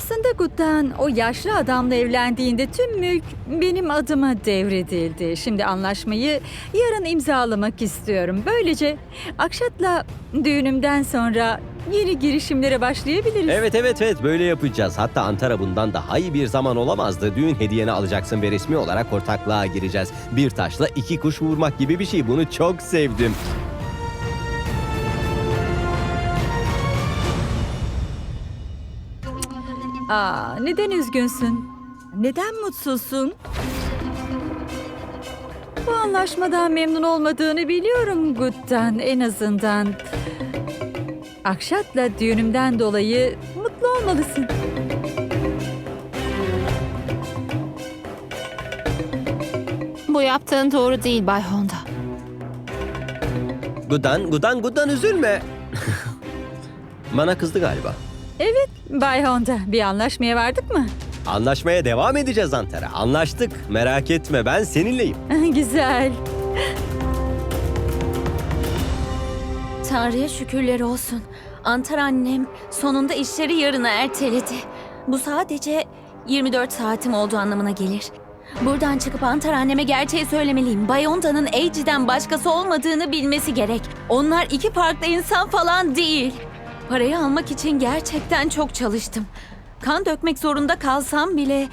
Aslında Gut'tan o yaşlı adamla evlendiğinde tüm mülk benim adıma devredildi. Şimdi anlaşmayı yarın imzalamak istiyorum. Böylece Akşat'la düğünümden sonra yeni girişimlere başlayabiliriz. Evet evet evet böyle yapacağız. Hatta Antara bundan daha iyi bir zaman olamazdı. Düğün hediyeni alacaksın ve resmi olarak ortaklığa gireceğiz. Bir taşla iki kuş vurmak gibi bir şey. Bunu çok sevdim. Aa, neden üzgünsün? Neden mutsuzsun? Bu anlaşmadan memnun olmadığını biliyorum Gut'tan en azından. Akşat'la düğünümden dolayı mutlu olmalısın. Bu yaptığın doğru değil Bay Honda. Gudan, Gudan, Gudan üzülme. Bana kızdı galiba. Bay Honda, bir anlaşmaya vardık mı? Anlaşmaya devam edeceğiz Antara. Anlaştık. Merak etme ben seninleyim. Güzel. Tanrı'ya şükürler olsun. Antar annem sonunda işleri yarına erteledi. Bu sadece 24 saatim olduğu anlamına gelir. Buradan çıkıp Antar anneme gerçeği söylemeliyim. Bayonda'nın Eiji'den başkası olmadığını bilmesi gerek. Onlar iki farklı insan falan değil. Parayı almak için gerçekten çok çalıştım. Kan dökmek zorunda kalsam bile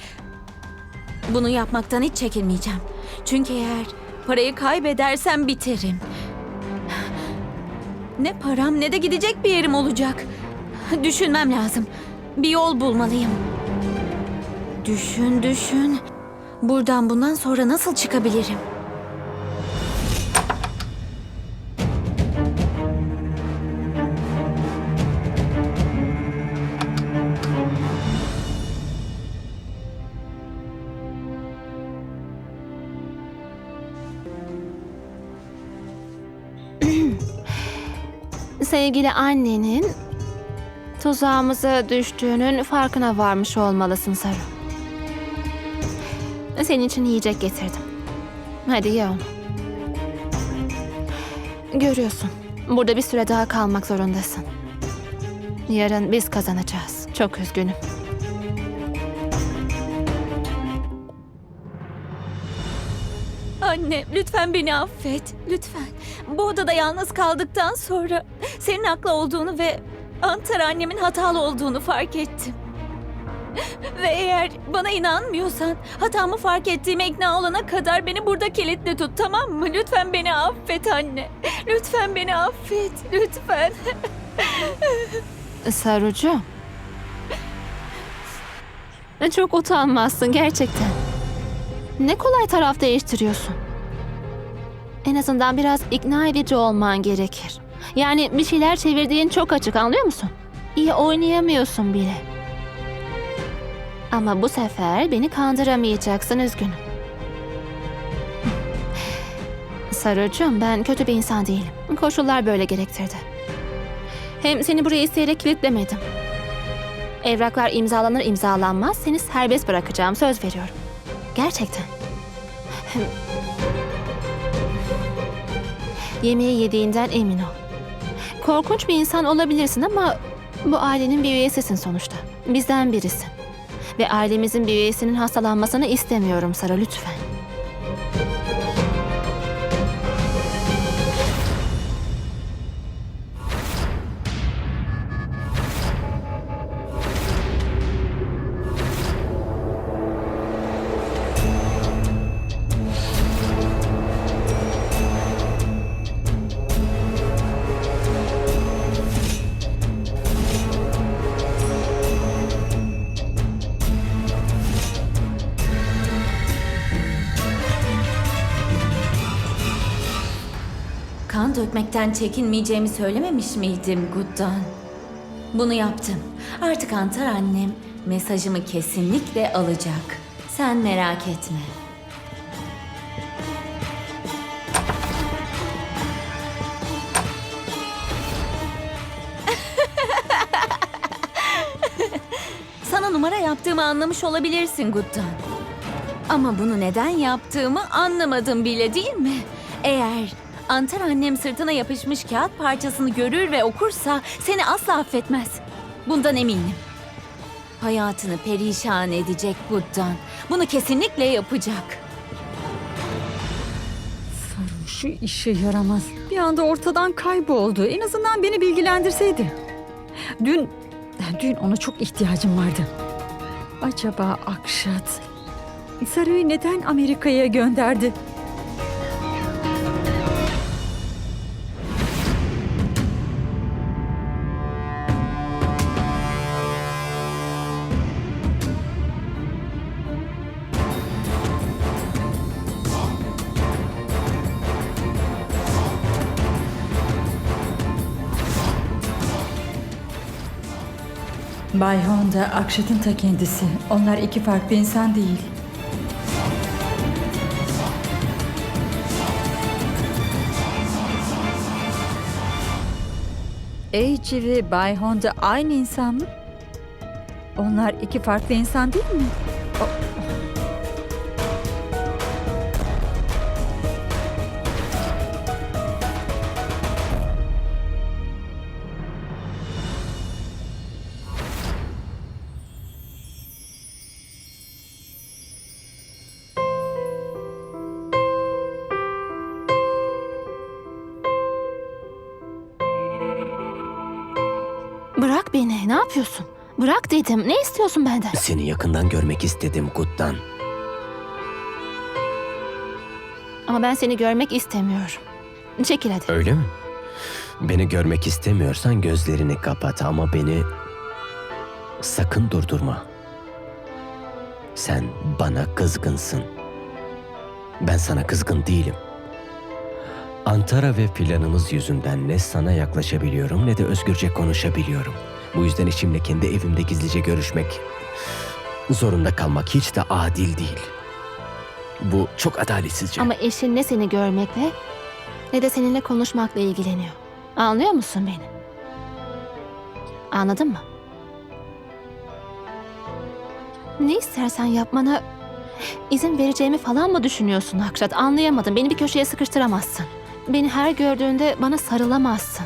bunu yapmaktan hiç çekinmeyeceğim. Çünkü eğer parayı kaybedersem biterim. Ne param ne de gidecek bir yerim olacak. Düşünmem lazım. Bir yol bulmalıyım. Düşün, düşün. Buradan bundan sonra nasıl çıkabilirim? Sevgili annenin tuzağımıza düştüğünün farkına varmış olmalısın Saru. Senin için yiyecek getirdim. Hadi ye onu. Görüyorsun. Burada bir süre daha kalmak zorundasın. Yarın biz kazanacağız. Çok üzgünüm. Anne, lütfen beni affet. Lütfen. Bu odada yalnız kaldıktan sonra senin haklı olduğunu ve Antar annemin hatalı olduğunu fark ettim. Ve eğer bana inanmıyorsan hatamı fark ettiğime ikna olana kadar beni burada kilitli tut tamam mı? Lütfen beni affet anne. Lütfen beni affet. Lütfen. Sarucu. Çok utanmazsın gerçekten. Ne kolay taraf değiştiriyorsun. En azından biraz ikna edici olman gerekir. Yani bir şeyler çevirdiğin çok açık anlıyor musun? İyi oynayamıyorsun bile. Ama bu sefer beni kandıramayacaksın üzgünüm. Sarıcığım ben kötü bir insan değilim. Koşullar böyle gerektirdi. Hem seni buraya isteyerek kilitlemedim. Evraklar imzalanır imzalanmaz seni serbest bırakacağım söz veriyorum. Gerçekten. Yemeği yediğinden emin ol. Korkunç bir insan olabilirsin ama bu ailenin bir üyesisin sonuçta. Bizden birisin. Ve ailemizin bir üyesinin hastalanmasını istemiyorum Sara lütfen. Kan dökmekten çekinmeyeceğimi söylememiş miydim Guddan? Bunu yaptım. Artık Antar annem mesajımı kesinlikle alacak. Sen merak etme. Sana numara yaptığımı anlamış olabilirsin Guddan. Ama bunu neden yaptığımı anlamadım bile değil mi? Eğer Antar annem sırtına yapışmış kağıt parçasını görür ve okursa seni asla affetmez. Bundan eminim. Hayatını perişan edecek Guddan. Bunu kesinlikle yapacak. Şu işe yaramaz. Bir anda ortadan kayboldu. En azından beni bilgilendirseydi. Dün, dün ona çok ihtiyacım vardı. Acaba Akşat Saru'yu neden Amerika'ya gönderdi? Bay Honda, Akşat'ın ta kendisi. Onlar iki farklı insan değil. Eiichi ve Bay Honda aynı insan mı? Onlar iki farklı insan değil mi? Bırak beni. Ne yapıyorsun? Bırak dedim. Ne istiyorsun benden? Seni yakından görmek istedim Gut'tan. Ama ben seni görmek istemiyorum. Çekil hadi. Öyle mi? Beni görmek istemiyorsan gözlerini kapat ama beni sakın durdurma. Sen bana kızgınsın. Ben sana kızgın değilim. Antara ve planımız yüzünden ne sana yaklaşabiliyorum ne de özgürce konuşabiliyorum. Bu yüzden eşimle kendi evimde gizlice görüşmek zorunda kalmak hiç de adil değil. Bu çok adaletsizce. Ama eşin ne seni görmekle ne de seninle konuşmakla ilgileniyor. Anlıyor musun beni? Anladın mı? Ne istersen yapmana izin vereceğimi falan mı düşünüyorsun Akşat? Anlayamadım. Beni bir köşeye sıkıştıramazsın. Beni her gördüğünde bana sarılamazsın.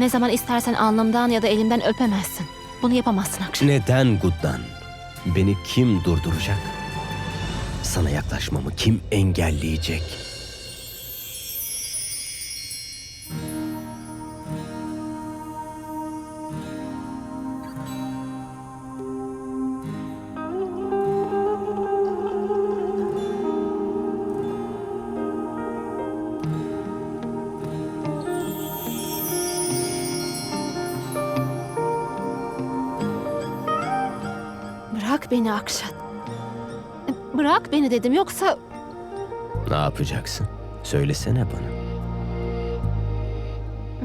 Ne zaman istersen alnımdan ya da elimden öpemezsin. Bunu yapamazsın Akşat. Neden Guddan? Beni kim durduracak? Sana yaklaşmamı kim engelleyecek? Bırak beni Akşat. Bırak beni dedim yoksa Ne yapacaksın? Söylesene bana.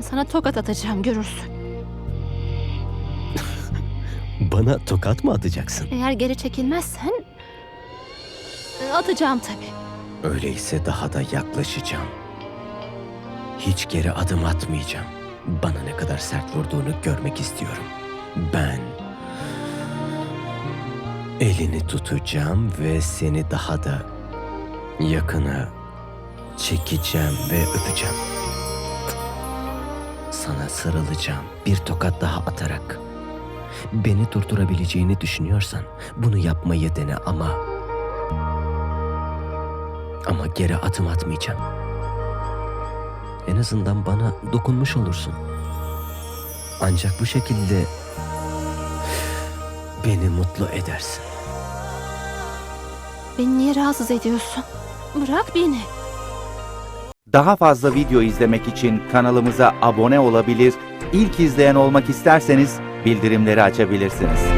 sana tokat atacağım görürsün. Bana tokat mı atacaksın? Eğer geri çekilmezsen atacağım tabii. Öyleyse daha da yaklaşacağım. Hiç geri adım atmayacağım. Bana ne kadar sert vurduğunu görmek istiyorum. Ben elini tutacağım ve seni daha da yakına çekeceğim ve öpeceğim. Sana sarılacağım bir tokat daha atarak. Beni durdurabileceğini düşünüyorsan bunu yapmayı dene ama ama geri adım atmayacağım. En azından bana dokunmuş olursun. Ancak bu şekilde beni mutlu edersin. Beni niye rahatsız ediyorsun? Bırak beni. Daha fazla video izlemek için kanalımıza abone olabilir, ilk izleyen olmak isterseniz bildirimleri açabilirsiniz.